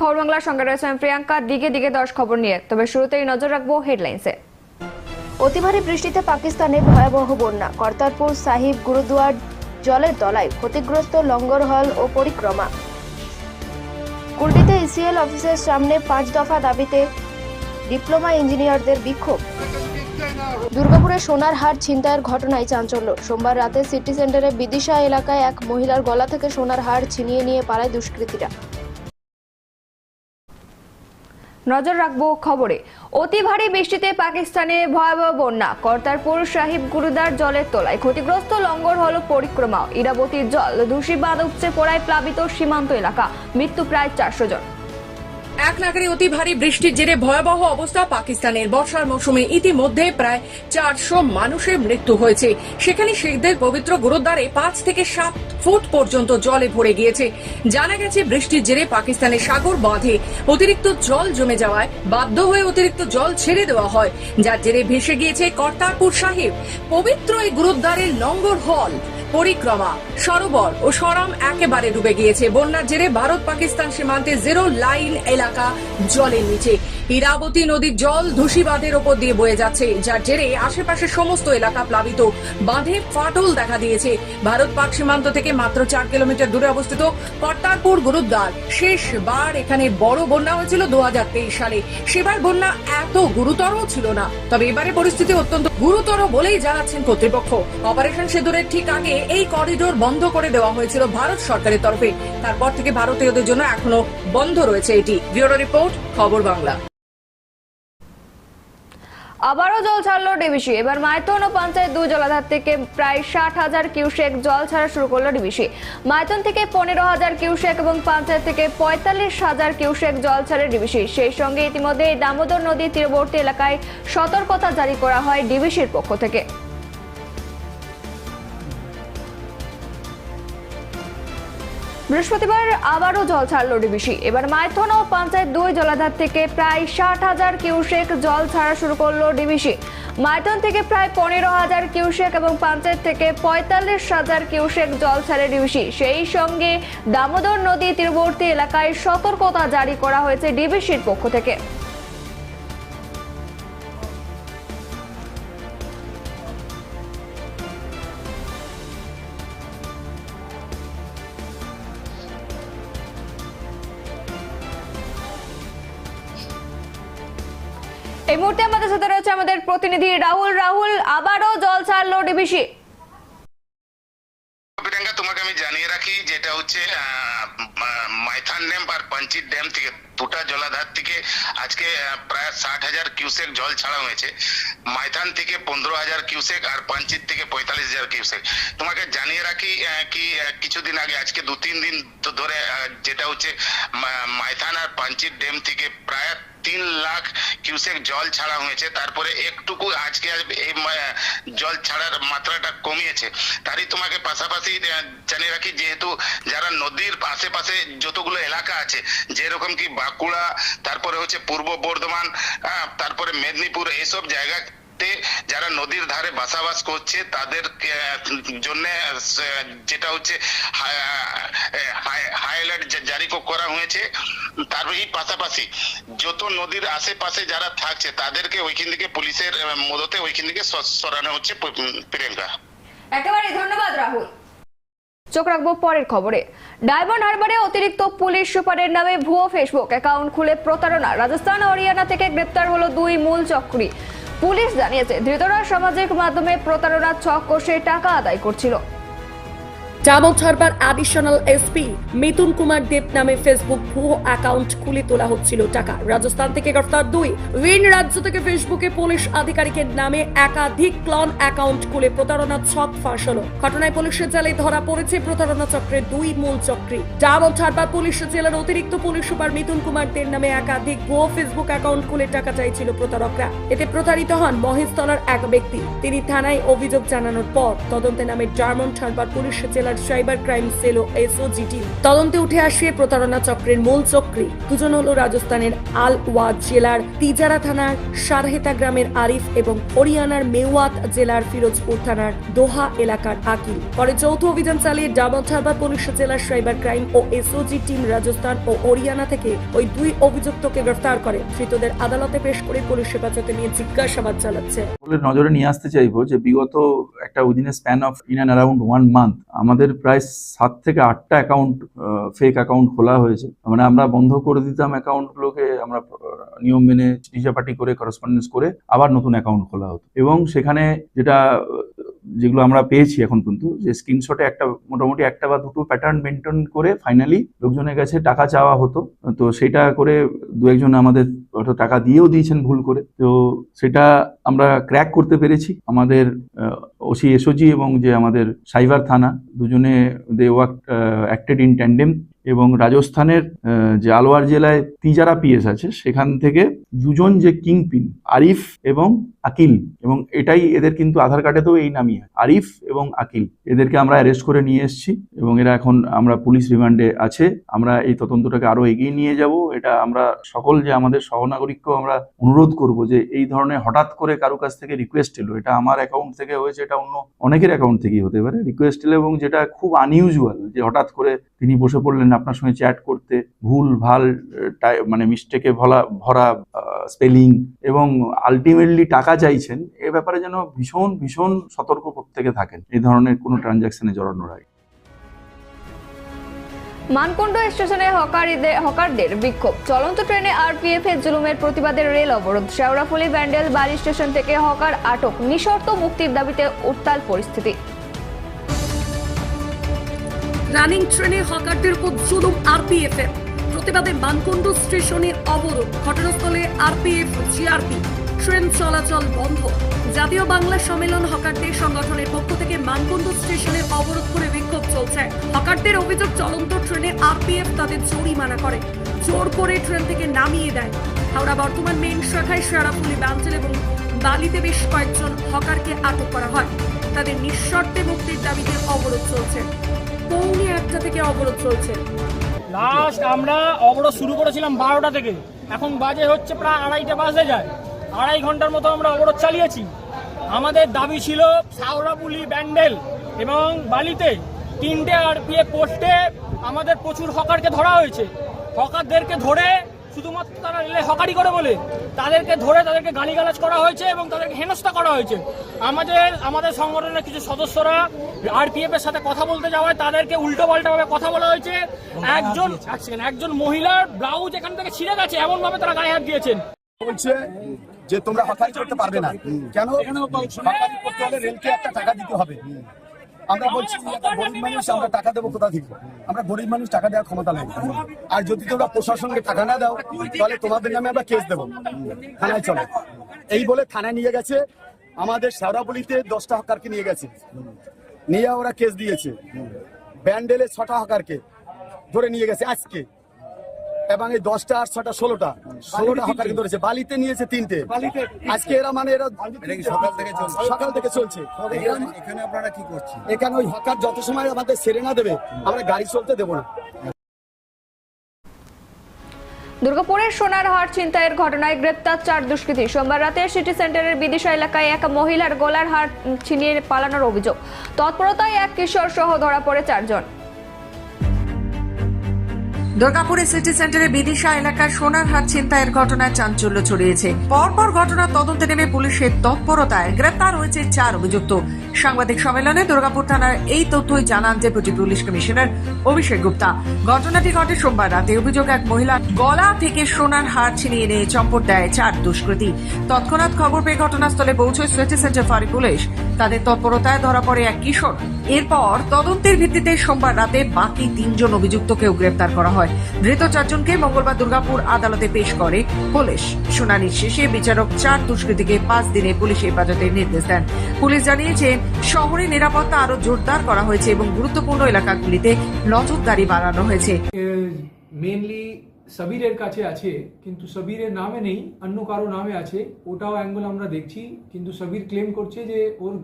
নমস্কার দেখছেন খবর বাংলার সঙ্গে রয়েছে আমি প্রিয়াঙ্কা। দিকে দিকে দশ খবর নিয়ে। তবে শুরুতেই নজর রাখব হেডলাইন্সে। অতি ভারী বৃষ্টিতে পাকিস্তানে ভয়াবহ বন্যা। কর্তারপুর সাহিব গুরুদুয়ার জলের তলায় ক্ষতিগ্রস্ত লঙ্গর হল ও পরিক্রমা। কুর্দিতে ইসিএল অফিসের সামনে পাঁচ দফা দাবিতে ডিপ্লোমা ইঞ্জিনিয়ারদের বিক্ষোভ। দুর্গাপুরে সোনার হার ছিনতাইয়ের ঘটনায় চাঞ্চল্য। সোমবার রাতে সিটি সেন্টারে বিদিশা এলাকায় এক মহিলার গলা থেকে সোনার হার ছিনিয়ে নিয়ে পালায় দুষ্কৃতীরা। নজর রাখব খবরে। অতি ভারী বৃষ্টিতে পাকিস্তানে ভয়াবহ বন্যা। কর্তারপুর সাহিব গুরুদার জলের তলায় ক্ষতিগ্রস্ত লঙ্গর হল পরিক্রমা। ইরাবতীর জল দূষী বাদ উপচে পড়ায় প্লাবিত সীমান্ত এলাকা। মৃত্যু প্রায় চারশো জন। এক নাগারে অতি ভারী বৃষ্টির জেরে ভয়াবহ অবস্থা পাকিস্তানের। বর্ষার মৌসুমে ইতিমধ্যে প্রায় চারশো মানুষের মৃত্যু হয়েছে। সেখানে শিখদের পবিত্র গুরুদ্বারে পাঁচ থেকে সাত ফুট পর্যন্ত জলে ভরে গিয়েছে। জানা গেছে, বৃষ্টির জেরে পাকিস্তানের সাগর বাঁধে অতিরিক্ত জল জমে যাওয়ায় বাধ্য হয়ে অতিরিক্ত জল ছেড়ে দেওয়া হয়, যার জেরে ভেসে গিয়েছে কর্তারপুর সাহেব। পবিত্র এই গুরুদ্বারের লঙ্গর হল। পরিক্রমা, সরোবর ও সরাম একেবারে ডুবে গিয়েছে। বন্যার জেরে ভারত পাকিস্তান সীমান্তে জিরো লাইন এলাকা জলের নিচে। ইরাবতী নদীর জল ধুসি বাঁধের ওপর দিয়ে বয়ে যাচ্ছে, যার জেরে আশেপাশের সমস্ত এলাকা প্লাবিত। বাঁধে ফাটল দেখা দিয়েছে। ভারত পাক সীমান্ত থেকে মাত্র চার কিলোমিটার দূরে অবস্থিত কর্তারপুর গুরুদ্বার। শেষবার এখানে বড় বন্যা হয়েছিল দু হাজার তেইশ সালে। সেবার বন্যা এত গুরুতর ছিল না। তবে এবারে পরিস্থিতি অত্যন্ত গুরুতর বলেই জানাচ্ছেন কর্তৃপক্ষ। অপারেশন সেতুরের ঠিক আগে এই করিডোর বন্ধ করে দেওয়া হয়েছিল ভারত সরকারের তরফে। তারপর থেকে ভারতীয়দের জন্য এখনও বন্ধ রয়েছে এটি। ব্যুরো রিপোর্ট, খবর বাংলা। আবারও জল ছাড়লো ডিবিসি। এবার মাইথন ও পঞ্চায়েত দুই জলাধার থেকে প্রায় ষাট হাজার কিউসেক জল ছাড়া শুরু করল ডিবিসি। মাইথন থেকে পনেরো হাজার কিউসেক এবং পঞ্চায়েত থেকে পঁয়তাল্লিশ হাজার কিউসেক জল ছাড়ে ডিবিসি। সেই সঙ্গে ইতিমধ্যে দামোদর নদীর তীরবর্তী এলাকায় সতর্কতা জারি করা হয় ডিবিসির পক্ষ থেকে। বৃহস্পতিবার আবারও জল ছাড়ল ডিবিসি। এবার মাইথন ও পঞ্চায়েত দুই জলাধার থেকে প্রায় ষাট হাজার কিউসেক জল ছাড়া শুরু করল ডিবিসি। মাইথন থেকে প্রায় পনেরো হাজার কিউসেক এবং পঞ্চায়েত থেকে পঁয়তাল্লিশ হাজার কিউসেক জল ছাড়ে ডিবিসি। সেই সঙ্গে দামোদর নদী তীরবর্তী এলাকায় সতর্কতা জারি করা হয়েছে ডিবিসির পক্ষ থেকে। এই মুহূর্তে আমাদের সাথে রয়েছে আমাদের প্রতিনিধি রাহুল। রাহুল, আবারও জল ছাড়লো ডিবিসি তোমাকে আমি জানিয়ে রাখি, যেটা হচ্ছে মাইথান ড্যাম আর পাঞ্চিত ড্যাম থেকে দুটা জলাধার থেকে আজকে প্রায় ষাট হাজার কিউসেক জল ছাড়া হয়েছে। মাইথান থেকে পনেরো হাজার কিউসেক আর পাঞ্চিত থেকে পঁয়তাল্লিশ হাজার কিউসেক। তোমাকে জানিয়ে রাখি কি কিছুদিন আগে, আজকে দু, তিন দিন ধরে যেটা হচ্ছে মাইথান আর পাঞ্চিত ড্যাম থেকে প্রায় তিন লাখ কিউসেক জল ছাড়া হয়েছে। তারপরে একটুকু আজকে এই জল ছাড়ার মাত্রাটা কমিয়েছে। তারই তোমাকে পাশাপাশি জানিয়ে রাখি, যেহেতু যারা নদীর আশেপাশে যতগুলো এলাকা আছে, যেরকম কি বাঁকুড়া, তারপরে হচ্ছে পূর্ব বর্ধমান তারপরে মেদিনীপুর, এইসব জায়গা যারা নদীর ধারে বাসাবাস করছে তাদের জন্য যেটা হচ্ছে হাই অ্যালার্ট জারি করা হয়েছে। তার এই পাশাপাশি যত নদীর আশেপাশে যারা থাকছে, তাদেরকে ওইখান থেকে পুলিশের মদতে ওইখান থেকে সরানো হচ্ছে প্রিয়াঙ্কা। একেবারে ধন্যবাদ, রাহুল। চোখ রাখব পরের খবরে। ডায়মন্ড হারবারে অতিরিক্ত পুলিশ সুপারের নামে ভুয়ো ফেসবুক অ্যাকাউন্ট খুলে প্রতারণা। রাজস্থান ও হরিয়ানা থেকে গ্রেপ্তার হলো দুই মূল চক্রী। পুলিশ জানিয়েছে, ধৃতরা সামাজিক মাধ্যমে প্রতারণার ছক কষে টাকা আদায় করছিল। ডায়মন্ড হারবার অ্যাডিশনাল এসপি মিতুন কুমার দেব নামে ফেসবুক ভুয়ো অ্যাকাউন্ট খুলে তোলা হচ্ছিল টাকা। রাজস্থান থেকে গ্রেফতার দুই। ভিন রাজ্য থেকে ফেসবুকে পুলিশ আধিকারিকের নামে একাধিক ক্লন অ্যাকাউন্ট খুলে প্রতারণার ছক ফাঁস হলো ঘটনায় পুলিশের জালে ধরা পড়েছে প্রতারণা চক্রের দুই মূল চক্রী। ডায়মন্ড হারবার পুলিশ জেলার অতিরিক্ত পুলিশ সুপার মিতুন কুমার দের নামে একাধিক ভুয়ো ফেসবুক অ্যাকাউন্ট খুলে টাকা চাইছিল প্রতারকরা। এতে প্রতারিত হন মহেশতলার এক ব্যক্তি। তিনি থানায় অভিযোগ জানানোর পর তদন্তে নামে ডায়মন্ড হারবার পুলিশ জেলার সাইবার ক্রাইম সেল ও এসওজিটি। তদন্তে উঠে আসে প্রতারণা চক্রের মূল চক্রী। দুজন হলো রাজস্থানের আল ওয়াদ জেলার তিজারা থানার সারহেতা গ্রামের আরিফ এবং হরিয়ানার মেওয়াত জেলার ফিরোজপুর থানার দোহা এলাকার আকিল। পরে যৌথ অভিযান চালিয়ে থারবার পুলিশ জেলার সাইবার ক্রাইম ও এসওজি টিম রাজস্থান ও হরিয়ানা থেকে ওই দুই অভিযুক্তকে গ্রেফতার করে। ধৃতদের আদালতে পেশ করে পুলিশ হেফাজতে নিয়ে জিজ্ঞাসাবাদ চালাচ্ছে। নজরে নিয়ে আসতে চাইব যে বিগত একটা within span of in and around one month আমাদের প্রায় সাত থেকে আটটা অ্যাকাউন্ট ফেক অ্যাকাউন্ট খোলা হয়েছে। মানে আমরা বন্ধ করে দিতাম অ্যাকাউন্টগুলোকে আমরা নিয়ম মেনে চিঠিচাপাটি করে করসপন্ডেন্স করে আবার নতুন অ্যাকাউন্ট খোলা হতো। এবং সেখানে যেটা যেগুলো আমরা পেয়েছি এখন পর্যন্ত, যে স্ক্রিনশটে একটা, মোটামুটি একটা বা দুটো প্যাটার্ন মেনটেন করে ফাইনালি লোকজনের কাছে টাকা চাওয়া হতো। তো সেটা করে দু একজন আমাদের হয়তো টাকা দিয়েও দিয়েছেন ভুল করে। তো সেটা আমরা ক্র্যাক করতে পেরেছি। আমাদের ওসি এসওজি এবং যে আমাদের সাইবার থানা দুজনে they work acted in tandem এবং রাজস্থানের যে আলোয়ার জেলায় তিজারা পিএস আছে, সেখান থেকে দুজন যে কিংপিন, আরিফ এবং আকিল, এবং এটাই এদের কিন্তু আধার কার্ডেতেও এই নামই আরিফ এবং আকিল। এদেরকে আমরা অ্যারেস্ট করে নিয়ে এসেছি, এবং এরা এখন আমরা পুলিশ রিমান্ডে আছে, আমরা এই তদন্তটাকে আরও এগিয়ে নিয়ে যাব। এটা আমরা সকল যে আমাদের সহনাগরিককেও আমরা অনুরোধ করব যে, এই ধরনের হঠাৎ করে কারও কাছ থেকে রিকোয়েস্ট এলো, এটা আমার অ্যাকাউন্ট থেকে হয়েছে, এটা অন্য অনেকের অ্যাকাউন্ট থেকেই হতে পারে রিকোয়েস্ট এলো এবং যেটা খুব আনইউজুয়াল যে হঠাৎ করে তিনি বসে পড়লেন আপনার সঙ্গে চ্যাট করতে, ভুল, ভালো মানে মিস্টেকে ভরা ভরা স্পেলিং এবং আলটিমেটলি টাকা চাইছেন, এ ব্যাপারে যেন ভীষণ ভীষণ সতর্ক প্রত্যেকে থাকেন। এই ধরনের কোনো ট্রানজাকশনে জড়ানোর আগে মানকুণ্ড স্টেশনে হকারীদের, হকারদের বিক্ষোভ। চলন্ত ট্রেনে আরপিএফ এর জুলুমের প্রতিবাদে রেল অবরোধ। শেওড়াফুলি ব্যান্ডেল বালি স্টেশন থেকে হকার আটক নিঃশর্ত মুক্তির দাবিতে উত্তাল পরিস্থিতি। রানিং ট্রেনে হকারদের উপর জুলুম আরপিএফ এর প্রতিবাদে মানকুণ্ড স্টেশনের অবরোধ। ঘটনাস্থলে আরপিএফ, জিআরপি। ট্রেন চলাচল বন্ধ। জাতীয় বাংলা সম্মেলন হকারদের সংগঠনের পক্ষ থেকে মানকুণ্ড স্টেশনের অবরোধ করে বিক্ষোভ চলছে। হকারদের অভিযোগ, চলন্ত ট্রেনে আরপিএফ তাদের জরিমানা করে। জোর করে ট্রেন থেকে নামিয়ে দেয়। হাওড়া বর্তমান মেইন শাখায় সারাফুলি ব্যাঞ্চেল এবং বালিতে বেশ কয়েকজন হকারকে আটক করা হয়। তাদের নিঃশর্তে মুক্তির দাবিতে অবরোধ চলছে। পৌনে একটা থেকে অবরোধ চলছে। লাস্ট আমরা অবরোধ শুরু করেছিলাম বারোটা থেকে। এখন বাজে হচ্ছে প্রায় আড়াইটা বাজে যায়। আড়াই ঘণ্টার মতো আমরা অবরোধ চালিয়েছি। আমাদের দাবি ছিল সাউরাপুলি ব্যান্ডেল এবং বালিতে তিনটে আরপিএফ পোস্টে আমাদের প্রচুর হকারকে ধরা হয়েছে। হকারদেরকে ধরে শুধুমাত্র তারা রেলে হকারি করে বলে। তাদেরকে ধরে তাদেরকে গালিগালাজ করা হয়েছে এবং তাদেরকে হেনস্থা করা হয়েছে। আমাদের আমাদের সংগঠনের কিছু সদস্যরা আরপিএফ এর সাথে কথা বলতে যাওয়ায় তাদেরকে উল্টো পাল্টা ভাবে কথা বলা হয়েছে। একজন একজন মহিলার ব্লাউজ এখান থেকে ছিঁড়ে গেছে এমন ভাবে তারা গায়ে হাত দিয়েছেন। বলছে যে তোমরা হকারি করতে পারবে না। কেন? হকারি করতে হলে রেলকে একটা টাকা দিতে হবে। আমরা বলছি গরিব মানুষ, আমরা টাকা দেবো কোথা থেকে? আমরা গরিব মানুষ, টাকা দেওয়ার ক্ষমতা নেই। আর যদি তোমরা প্রশাসনকে টাকা না দাও, তাহলে তোমাদের নামে আমরা কেস দেবো। থানায় চলে। এই বলে থানায় নিয়ে গেছে। আমাদের শেওড়াবলিতে দশটা হকারকে নিয়ে গেছে। নিয়ে ওরা কেস দিয়েছে। ব্যান্ডেলে ছটা হকারকে ধরে নিয়ে গেছে আজকে। এবং এই দশটা আর ছটা ষোলোটা ষোলোটা হকারকে ধরেছে বালিতে নিয়েছে তিনটে। আজকে এরা মানে এরা সকাল থেকে সকাল থেকে চলছে। এখানে আপনারা কি করছেন? এখানে ওই হকার যত সময় আমাদের সেরে না দেবে আমরা গাড়ি চলতে দেবো না। দুর্গাপুরের সোনারহাট ছিনতাইয়ের ঘটনায় গ্রেপ্তার চার দুষ্কৃতী। সোমবার রাতে সিটি সেন্টারের বিদিশা এলাকায় এক মহিলার গলার হার ছিনিয়ে পালানোর অভিযোগ। তৎপরতায় এক কিশোর সহ ধরা পড়ে চারজন। দুর্গাপুরের সিটি সেন্টারে বিদিশা এলাকার সোনার সোনারহাট ছিনতাইয়ের ঘটনায় চাঞ্চল্য ছড়িয়েছে। পরপর ঘটনার তদন্তে নেমে পুলিশের তৎপরতায় গ্রেপ্তার হয়েছে চার অভিযুক্ত। সাংবাদিক সম্মেলনে দুর্গাপুর থানার এই তথ্যই জানান deputy police commissioner Abhishek Gupta. ঘটনাটি ঘটে সোমবার রাতে। অভিযোগ, এক মহিলা গলা থেকে সোনার হার ছিনিয়ে নিয়ে চম্পট দেয় চার দুষ্কৃতী। তৎক্ষণাৎ খবর পেয়ে ঘটনাস্থলে পৌঁছয় সিটি সেন্টার ফাঁড়ি পুলিশ। তাদের তৎপরতায় ধরা পড়ে এক কিশোর। এরপর তদন্তের ভিত্তিতে সোমবার রাতে বাকি তিনজন অভিযুক্তকেও গ্রেপ্তার করা হয়। ধৃত চারজনকে মঙ্গলবার দুর্গাপুর আদালতে পেশ করে পুলিশ। শুনানি শেষে বিচারক চার দুষ্কৃতীকে পাঁচ দিনে পুলিশ হেফাজতের নির্দেশ দেন। পুলিশ জানিয়েছে, শহরে নিরাপত্তা আরও জোরদার করা হয়েছে এবং গুরুত্বপূর্ণ এলাকাগুলিতে নজরদারি বাড়ানো হয়েছে। মেনলি সাবিরের কাছে আছে, কিন্তু সাবিরের নামে নেই, অন্য কারও নামে আছে। ওটাও অ্যাঙ্গেল আমরা দেখছি, কিন্তু সাবির ক্লেম করছে যে ওর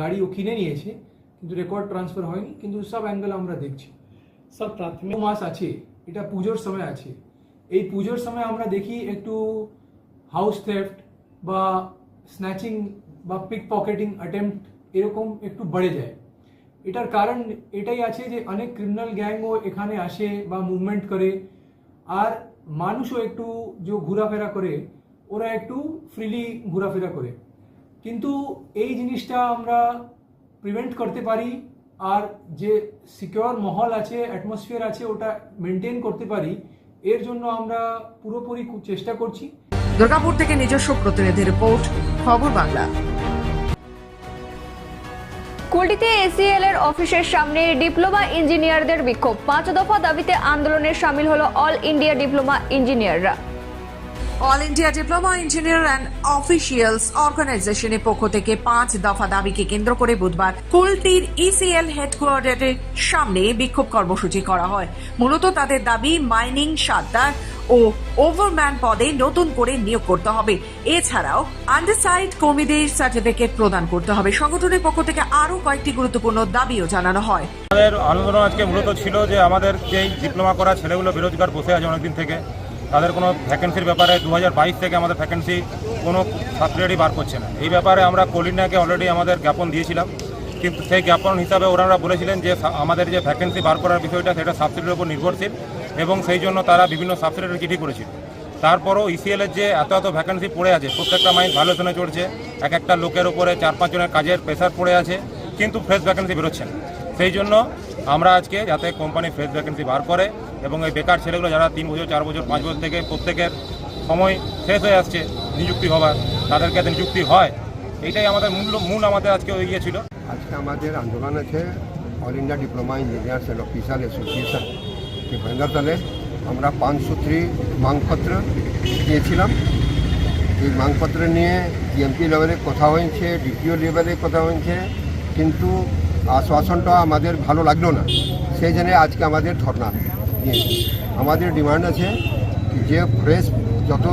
গাড়ি ও কিনে নিয়েছে, কিন্তু রেকর্ড ট্রান্সফার হয়নি, কিন্তু সব অ্যাঙ্গেল আমরা দেখছি। সব প্রাথমিক মাস আছে, এটা পুজোর সময় আছে। এই পুজোর সময় আমরা দেখি একটু হাউস থেফট বা স্ন্যাচিং বা পিক পকেটিং অ্যাটেম্প্ট এরকম একটু বেড়ে যায়। এটার কারণ এটাই আছে যে অনেক ক্রিমিনাল গ্যাংও এখানে আসে বা মুভমেন্ট করে, আর মানুষও একটু যে ঘোরাফেরা করে, ওরা একটু ফ্রিলি ঘোরাফেরা করে। কিন্তু এই জিনিসটা আমরা প্রিভেন্ট করতে পারি আর যে সিকিওর মহল আছে অ্যাটমসফিয়ার আছে ওটা মেনটেন করতে পারি এর জন্য আমরা পুরোপুরি চেষ্টা করছি। দুর্গাপুর থেকে নিজস্ব প্রতিনিধি রিপোর্ট খবর বাংলা। কুলটিতে এসিএল এর অফিসের সামনে ডিপ্লোমা ইঞ্জিনিয়ারদের বিক্ষোভ। পাঁচ দফা দাবিতে আন্দোলনে সামিল হলো অল ইন্ডিয়া ডিপ্লোমা ইঞ্জিনিয়াররা all India diploma engineer and officials অর্গানাইজেশনের পক্ষ থেকে পাঁচ দফা দাবিকে কেন্দ্র করে বুধবার কুলটির ইসিএল হেডকোয়ার্টারের সামনে বিক্ষোভ কর্মসূচি করা হয়। মূলত তাদের দাবি মাইনিং সাদ্দার ও ওভারম্যান পদে নতুন করে নিয়োগ করতে হবে। এছাড়াও আন্ডারসাইড কর্মীদের সার্টিফিকেট প্রদান করতে হবে। সংগঠনের পক্ষ থেকে আরও কয়েকটি গুরুত্বপূর্ণ দাবিও জানানো হয়। আমাদের আন্দোলন আজকে মূলত ছিল যে আমাদের যেই ডিপ্লোমা করা ছেলেগুলো বেরোজগার বসে আছে অনেকদিন থেকে তাদের কোনো ভ্যাকেন্সির ব্যাপারে দু হাজার বাইশ থেকে আমাদের ভ্যাকেন্সি কোনো সাবসিডারি বার করছে না। এই ব্যাপারে আমরা কলিনাকে অলরেডি আমাদের জ্ঞাপন দিয়েছিলাম। কিন্তু সেই জ্ঞাপন হিসাবে ওনারা বলেছিলেন যে আমাদের যে ভ্যাকেন্সি বার করার বিষয়টা সেটা সাবসিডির উপর নির্ভরশীল এবং সেই জন্য তারা বিভিন্ন সাবসিডির চিঠি করেছিল। তারপরও ইসিএলের যে এত এত ভ্যাকেন্সি পড়ে আছে, প্রত্যেকটা মাইন ভালোশনে চলছে এক একটা লোকের উপরে চার পাঁচজনের কাজের প্রেশার পড়ে আছে, কিন্তু ফ্রেশ ভ্যাকেন্সি বেরোচ্ছে না। সেই জন্য আমরা আজকে যাতে কোম্পানি ফ্রেশ ভ্যাকেন্সি বার করে এবং এই বেকার ছেলেগুলো যারা তিন বছর, চার বছর, পাঁচ বছর থেকে প্রত্যেকের সময় শেষ হয়ে আসছে নিযুক্তি হওয়ার তাদেরকে যাতে নিযুক্তি হয়, এইটাই আমাদের মূল মূল আমাদের আজকে হয়ে ছিল। আজকে আমাদের আন্দোলন আছে all India diploma engineers and officer association ব্যানারতলে আমরা পাঁচ সূত্রী মাংপত্র দিয়েছিলাম। এই মাংপত্র নিয়ে জিএমপি লেভেলে কথা হয়েছে ডিপিও লেভেলে কথা হয়েছে, কিন্তু আশ্বাসনটা আমাদের ভালো লাগল না। সেই জন্য আজকে আমাদের ধর্না নিয়েছি আমাদের ডিমান্ড আছে যে ফ্রেশ যত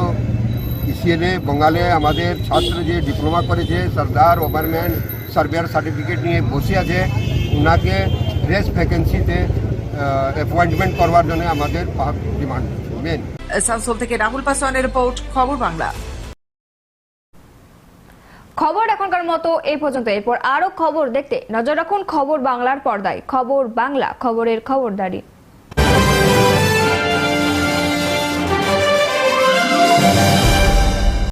ইসিএলে বঙ্গালে আমাদের ছাত্র যে ডিপ্লোমা করেছে সর্দার ওভারম্যান সার্ভেয়ার সার্টিফিকেট নিয়ে বসে আছে ওনাকে ফ্রেশ ভ্যাকেন্সিতে অ্যাপয়েন্টমেন্ট করবার জন্য আমাদের ডিমান্ড মেন আসানসোল থেকে রাহুল পাসওয়ানের রিপোর্ট খবর বাংলা। খবর এখনকার মতো এই পর্যন্ত। এরপর আরও খবর দেখতে নজর রাখুন খবর বাংলার পর্দায়। খবর বাংলা খবরের খবরদারি।